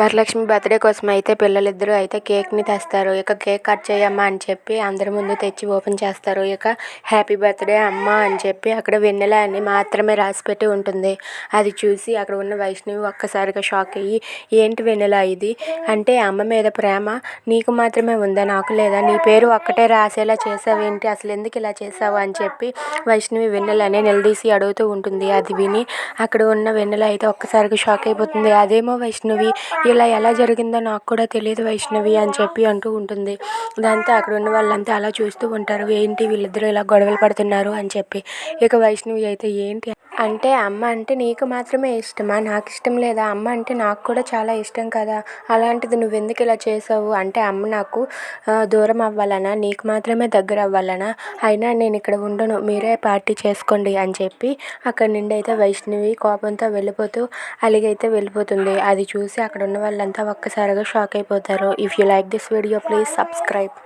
Varalakshmi birthday కోసం అయితే పిల్లలిద్దరూ అయితే కేక్ని తెస్తారు. ఇక కేక్ కట్ చేయమ్మా అని చెప్పి అందరి ముందు తెచ్చి ఓపెన్ చేస్తారు. ఇక హ్యాపీ బర్త్డే అమ్మ అని చెప్పి అక్కడ వెన్నెల అని మాత్రమే రాసిపెట్టి ఉంటుంది. అది చూసి అక్కడ ఉన్న వైష్ణవి ఒక్కసారిగా షాక్ అయ్యి ఏంటి వెన్నెల ఇది? అంటే అమ్మ మీద ప్రేమ? నీకు మాత్రమే ఉందా? నాకు లేదా? నీ పేరు ఒక్కటే రాసేలా చేసావేంటి అసలు ఎందుకు ఇలా చేసావు? అని చెప్పి వైష్ణవి వెన్నెలని నిలదీసి అడుగుతూ ఉంటుంది. అది విని అక్కడ ఉన్న వెన్నెల అయితే ఒక్కసారిగా షాక్ అయిపోతుంది. అదేమో వైష్ణవి ఇలా ఎలా జరిగిందో నాకు కూడా తెలియదు వైష్ణవి అని చెప్పి అంటూ ఉంటుంది. దాంతో అక్కడ ఉన్న వాళ్ళంతా అలా చూస్తూ ఉంటారు. ఏంటి వీళ్ళిద్దరూ ఇలా గొడవలు పడుతున్నారు అని చెప్పి. ఇక వైష్ణవి అయితే ఏంటి అంటే అమ్మ అంటే నీకు మాత్రమే ఇష్టమా? నాకు ఇష్టం లేదా? అమ్మ అంటే నాకు కూడా చాలా ఇష్టం కదా. అలాంటిది నువ్వెందుకు ఇలా చేసావు? అంటే అమ్మ నాకు దూరం అవ్వాలనా? నీకు మాత్రమే దగ్గర అవ్వాలనా? అయినా నేను ఇక్కడ ఉండను. మీరే పార్టీ చేసుకోండి అని చెప్పి అక్కడి నుండి అయితే వైష్ణవి కోపంతో వెళ్ళిపోతూ అలిగైతే వెళ్ళిపోతుంది. అది చూసి అక్కడ ఉన్న వాళ్ళంతా ఒక్కసారిగా షాక్ అయిపోతారు. If you like this video please subscribe